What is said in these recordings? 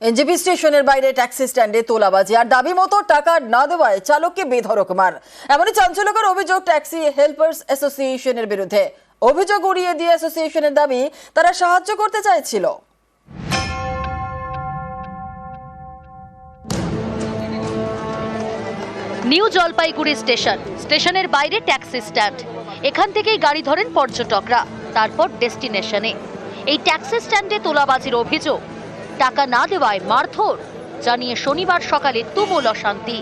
NJP স্টেশনের বাইরে taxi স্ট্যান্ডে তোলাবাজি, আর দাবি মতো টাকা না দেওয়ায় চালককে বেধড়ক মার। এমনই চাঞ্চল্যকর অভিযোগ ট্যাক্সি হেল্পার্স অ্যাসোসিয়েশনের বিরুদ্ধে। অভিযোগ উড়িয়ে দিয়ে অ্যাসোসিয়েশনের দাবি তারা সাহায্য করতে চাইছিল। নিউ জলপাইগুড়ি স্টেশন, স্টেশনের বাইরে ট্যাক্সি স্ট্যান্ড। এখান থেকেই গাড়ি ধরেন পর্যটকরা, তারপর ডেস্টিনেশনে। এই ট্যাক্সি স্ট্যান্ডে তোলাবাজির অভিযোগ টাকা না দেওয়ায় মারধর। জানিয়ে শনিবার সকালে তুমুল অশান্তি।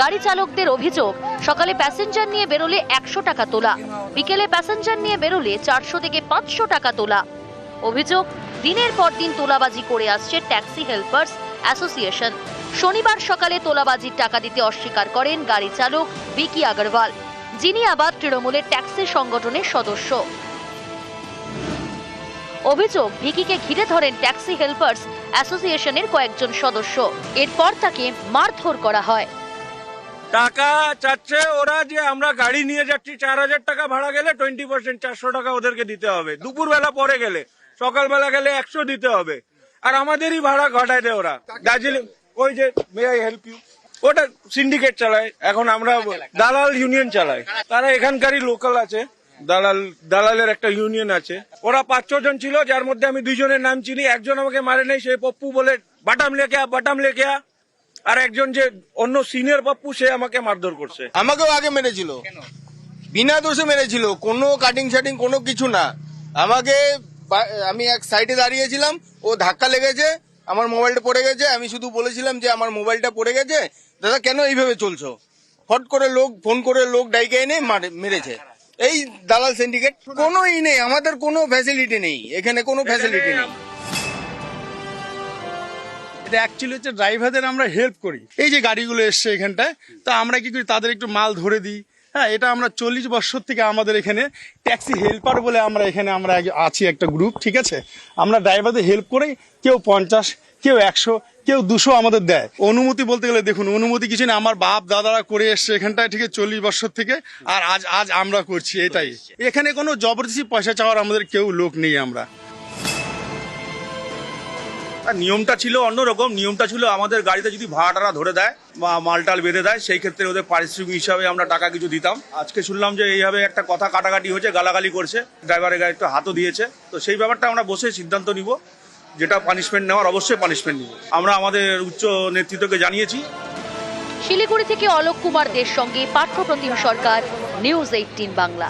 গাড়ি চালকদের অভিযোগ, সকালে প্যাসেঞ্জার নিয়ে বেরোলে একশো টাকা তোলা। বিকেলে প্যাসেঞ্জার নিয়ে বেরোলে চারশো থেকে পাঁচশো টাকা তোলা। অভিযোগ, দিনের পর দিন তোলাবাজি করে আসছে ট্যাক্সি হেল্পার্স অ্যাসোসিয়েশন। শনিবার সকালে তোলাবাজির টাকা দিতে অস্বীকার করেন গাড়ি চালক বিকি আগরওয়াল। যিনি আবার তৃণমূলের ট্যাক্সি সংগঠনের সদস্য। অভিযোগ ভিকিকে ঘিরে ধরেন ট্যাক্সি হেল্পার্স অ্যাসোসিয়েশনের কয়েকজন সদস্য। এরপর তাকে মারধর করা হয়। টাকা চাচ্ছে ওরা যে আমরা গাড়ি নিয়ে যাচ্ছি চার হাজার টাকা ভাড়া গেলে টোয়েন্টি পার্সেন্ট চারশো টাকা ওদেরকে দিতে হবে। দুপুর বেলা পরে গেলে সকালবেলা গেলে একশো দিতে হবে। আর আমাদেরই ভাড়া ঘটায় দেয় ওরা। দার্জিলিং ওই যে মে আই হেল্প ইউ ওটা সিন্ডিকেট চালায়। এখন আমরা দালাল ইউনিয়ন চালাই তারা এখানকারই লোকাল আছে। দালাল দালালের একটা ইউনিয়ন আছে। ওরা পাঁচ জন ছিল যার মধ্যে আমি দুইজনের নাম চিনি। একজন আমাকে মারে নেই সে পপ্পু বলে বাটাম আ, বাটাম আ। আর একজন যে অন্য সিনিয়র পপ্পু সে আমাকে মারধর করছে। আমাকেও আগে মেরেছিল। বিনা দোষে মেরেছিল। কোনো কাটিং শাটিং কোনো কিছু না। আমাকে আমি এক সাইডে দাঁড়িয়েছিলাম। ও ধাক্কা লেগেছে আমার মোবাইলটা পড়ে গেছে। আমি শুধু বলেছিলাম যে আমার মোবাইলটা পড়ে গেছে। দাদা কেন এইভাবে চলছো? ফট করে লোক ফোন করে লোক ডাইকে এনে মারে- মেরেছে। এই দালাল সিন্ডিকেট কোনো ই নেই আমাদের কোনো ফ্যাসিলিটি নেই এখানে কোনো ফ্যাসিলিটি নেই। এটা অ্যাকচুয়ালি হচ্ছে ড্রাইভারদের আমরা হেল্প করি। এই যে গাড়িগুলো এসছে এখানটায় তা আমরা কি করি? তাদের একটু মাল ধরে দিই। হ্যাঁ এটা আমরা চল্লিশ বছর থেকে আমাদের এখানে ট্যাক্সি হেল্পার বলে আমরা এখানে আমরা আছি একটা গ্রুপ ঠিক আছে? আমরা ড্রাইভারদের হেল্প করি কেউ পঞ্চাশ, কেউ একশো, কেউ দুশো আমাদের দেয়। অনুমতি বলতে গেলে দেখুন, অনুমতি কিছু না আমার বাপ দাদারা করে এসছে এখানটায়, ঠিক চল্লিশ বছর থেকে, আর আজ আজ আমরা করছি, এটাই। এখানে কোনো জবরদস্তি পয়সা চাওয়ার আমাদের কেউ লোক নেই আমরা। নিয়মটা ছিল অন্যরকম। নিয়মটা ছিল আমাদের গাড়িতে যদি ভাড়াটারা ধরে দেয় বা মালটাল বেঁধে দেয়, সেই ক্ষেত্রে ওদের পারিশ্রমিক হিসাবে আমরা টাকা কিছু দিতাম। আজকে শুনলাম যে এইভাবে একটা কথা কাটাকাটি হয়েছে, গালাগালি করছে। ড্রাইভারের গাড়ি একটু হাতও দিয়েছে। তো সেই ব্যাপারটা আমরা বসে সিদ্ধান্ত নিব। যেটা পানিশমেন্ট নেওয়ার, অবশ্যই পানিশমেন্ট নিব। আমরা আমাদের উচ্চ নেতৃত্বকে জানিয়েছি। শিলিগুড়ি থেকে অলোক কুমার দের সঙ্গে পার্থপ্রতিম সরকার, নিউজ এইটিন বাংলা।